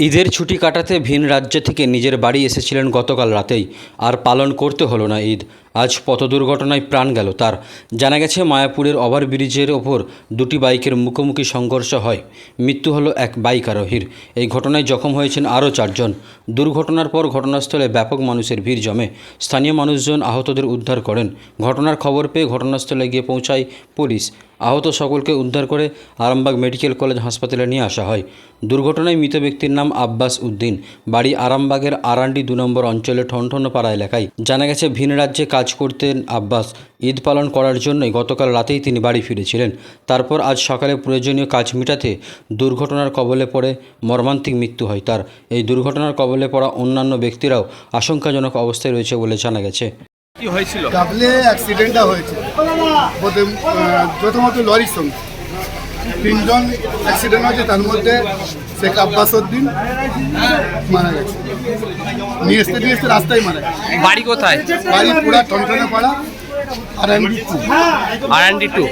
ঈদের ছুটি কাটাতে ভিন রাজ্য থেকে নিজের বাড়ি এসেছিলেন গতকাল রাতেই। আর পালন করতে হলো না ঈদ। আজ পথ দুর্ঘটনায় প্রাণ গেল তার। জানা গেছে, মায়াপুরের ওভারব্রিজের ওপর দুটি বাইকের মুখোমুখি সংঘর্ষ হয়। মৃত্যু হলো এক বাইক আরোহীর। এই ঘটনায় জখম হয়েছেন আরও চারজন। দুর্ঘটনার পর ঘটনাস্থলে ব্যাপক মানুষের ভিড় জমে। স্থানীয় মানুষজন আহতদের উদ্ধার করেন। ঘটনার খবর পেয়ে ঘটনাস্থলে গিয়ে পৌঁছায় পুলিশ। আহত সকলকে উদ্ধার করে আরামবাগ মেডিকেল কলেজ হাসপাতালে নিয়ে আসা হয়। দুর্ঘটনায় মৃত ব্যক্তির নাম আব্বাস উদ্দিন। বাড়ি আরামবাগের আরান্ডি দু নম্বর অঞ্চলে ঠনঠনপাড়া এলাকায়। জানা গেছে, ভিন রাজ্যে কাজ করতেন আব্বাস। ঈদ পালন করার জন্যই গতকাল রাতেই তিনি বাড়ি ফিরেছিলেন। তারপর আজ সকালে প্রয়োজনীয় কাজ মেটাতে দুর্ঘটনার কবলে পড়ে মর্মান্তিক মৃত্যু হয় তার। এই দুর্ঘটনার কবলে পড়া অন্যান্য ব্যক্তিরাও আশঙ্কাজনক অবস্থায় রয়েছে বলে জানা গেছে। কি হয়েছিল? কাবলে অ্যাক্সিডেন্টটা হয়েছে। প্রথমত লরির সঙ্গে। তিনজন অ্যাক্সিডেন্ট হয়েছে তার মধ্যে শেখ আব্বাস উদ্দিন মারা গেছে। নিয়ে আসতে নিয়ে আসতে রাস্তায় মারা গেছে। বাড়ি কোথায়? বাড়ি পুরা টনটনে পাড়া আর আর এনডি টু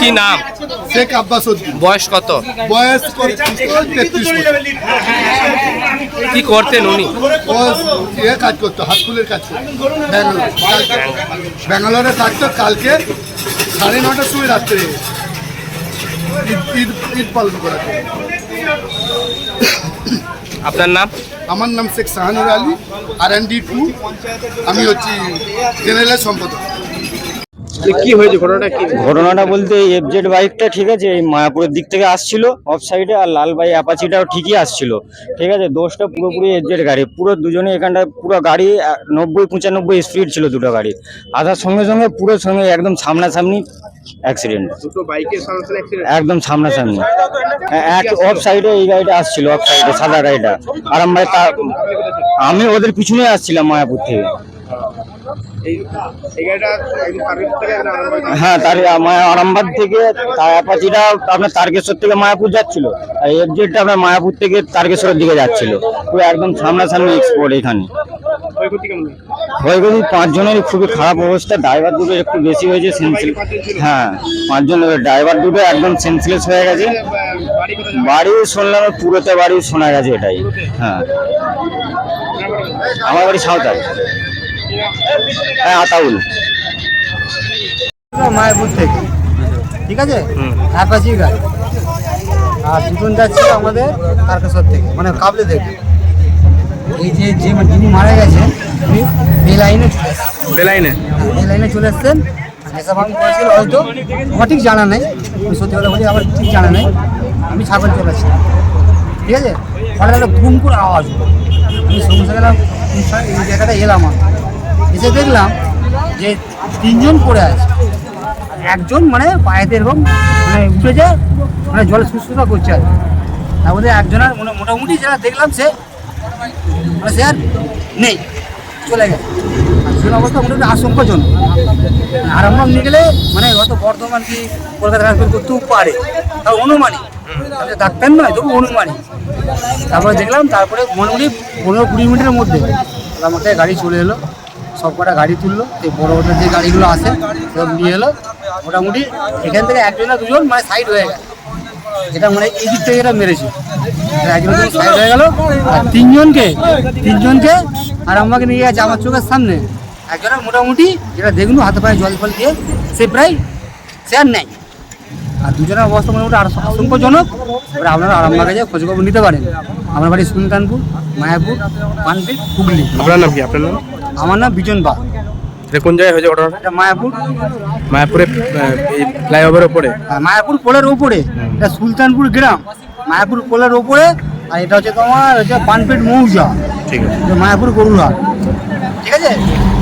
কি নাম? শেখ আব্বাসউদ্দিন বয়স কত? বয়স তেত্রিশ কি করতেন উনি? ও ইয়ে কাজ করতো কাজ ব্যাঙ্গালোর। ব্যাঙ্গালোরে থাকতো কালকে সাড়ে নটার সময় রাত্রে। ঈদ ঈদ পালন করা আপনার নাম? আমার নাম শেখ শাহানুর আলী আর এন ডি টু আমি হচ্ছি জেনারেলের সম্পাদক। কি হয়েছে ঘটনাটা কি? ঘটনাটা বলতে এফজেড বাইকটা ঠিক আছে এই মায়াপুরের দিক থেকে আসছিল অফ সাইডে আর লাল বাই অ্যাপাচিটাও ঠিকই আসছিল ঠিক আছে দোষটা পুরোপুরি এফজেড গাড়ি পুরো দুজনে এখানটা পুরো গাড়ি নব্বই পঁচানব্বই স্পিড ছিল দুটো গাড়ি আসার সঙ্গে সঙ্গে পুরো সঙ্গে একদম সামনাসামনি অ্যাক্সিডেন্ট দুটো বাইকের সামনে একদম সামনাসামনি। এক অফ সাইডে এই গাড়িটা আসছিল অফ সাইডে সাদা গাড়িটা আর আমি ওদের পিছনে আসছিলাম মায়াপুর থেকে। হ্যাঁ তার মায়া আরামবাগ থেকে অ্যাপাচিটা আপনার তারকেশ্বর থেকে মায়াপুর যাচ্ছিল। আর এফজেডটা আপনার মায়াপুর থেকে তারকেশ্বরের দিকে যাচ্ছিল। পুরো একদম সামনাসামনি এক্সপোর্ট এখানে। ক্ষয়ক্ষতি পাঁচজনের খুবই খারাপ অবস্থা। ড্রাইভার দুটো একটু বেশি হয়েছে সেন্সিল হ্যাঁ পাঁচজন ড্রাইভার দুটো একদম সেন্সলেস হয়ে গেছে। বাড়ি শুনলাম পুরোতে বাড়ি শোনা গেছে এটাই। হ্যাঁ। আমার বাড়ি সাঁওতাল। হ্যাঁ আতাউল। মায়াপুর থেকে। ঠিক আছে? অ্যাপাচি গাড়ি আর দুজন যাচ্ছে আমাদের তারকেশ্বর থেকে মানে কাবলে থেকে। এই যে যে যিনি মারা গেছেন উনি এই লাইনে চলে এসেছেন। বেলাইনে এই লাইনে চলে আমি করেছিল হয়তো। আমার ঠিক জানা নেই। আমি সত্যি কথা বলি আমার ঠিক জানা নেই। আমি ছাগল চলেছিলাম ঠিক আছে? হঠাৎ একটা ঘুম করে আওয়াজ আমি সঙ্গে সঙ্গে এই জায়গাটা এলাম আমি। এসে দেখলাম যে তিনজন পড়ে আছে। একজন মানে পায়েতে এরকম মানে উঠে যায় মানে জলে সুস্থতা করছে আর কি। তার মধ্যে একজনের মানে মোটামুটি যারা দেখলাম সে মানে সে আর নেই, চলে গেছে। দুজন অবস্থা মোটামুটি আশঙ্কাজনক। আর আমরা নিয়ে গেলে মানে হয়তো বর্ধমান কি কলকাতা ট্রান্সফার করতেও পারে তার অনুমানিক আমি ডাক্তার নয়, তবু অনুমানিক তারপরে দেখলাম, তারপরে মোটামুটি পনেরো কুড়ি মিনিটের মধ্যে আমাকে গাড়ি চলে এলো। সব কটা গাড়ি তুললো, এই বড় বড় যে গাড়িগুলো আছে, সব নিয়ে এলো। মোটামুটি এখান থেকে একজন না দুজন মানে সাইড হয়ে গেল। এটা মানে এই দিক থেকে এটা মেরেছে। একজন সাইড হয়ে গেল। আর তিনজনকে তিনজনকে আর আমাকে নিয়ে গেছে আমার চোখের সামনে। একজনের মোটামুটি যেটা দেখল, হাতে পায়ে জল ফল দিয়ে, সে প্রায় আর নেই আর দুজনের অবস্থা মোটামুটি আরও আশঙ্কাজনক। এবার আপনারা আরামবাগে যে খোঁজখবর নিতে পারেন। আমার বাড়ি সুলতানপুর, মায়াপুর পানপিট হুগলি। আপনার নাম কি? আপনার নাম? আমার নাম বিজন বা এটা কোন জায়গায় হয়েছে ঘটনাটা? এটা মায়াপুর। মায়াপুরে ফ্লাইওভারের ওপরে আর মায়াপুর পোলের ওপরে এটা সুলতানপুর গ্রাম। মায়াপুর পোলের ওপরে আর এটা হচ্ছে তোমার হচ্ছে পানপেট মৌজা। ঠিক আছে। এটা মায়াপুর গরুরহাট ঠিক আছে?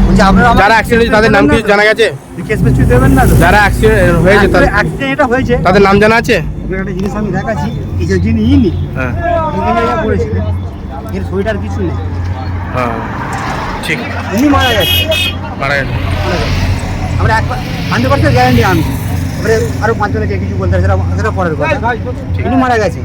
বলছি আপনারা যারা অ্যাক্সিডেন্ট হয়েছে তাদের নাম কি জানা গেছে? কেস পেস দেবেন না তো? যারা অ্যাক্সিডেন্ট হয়েছে তাদের অ্যাক্সিডেন্ট এটা হয়েছে তাদের নাম জানা আছে? একটা জিনিস আমি দেখাচ্ছি এই যে যিনি ইনি হ্যাঁ। এখানে এটা পড়েছিলেন এর শরীরটার কিছু নেই। হ্যাঁ। ঠিক। উনি মারা গেছে। মারা গেছে। আমরা এক হান্ড্রেড পার্সেন্ট গ্যারান্টি আমি। এবারে আরও পাঁচজনকে কিছু বলতে সেটা সেটা পরের কথা। উনি মারা গেছে।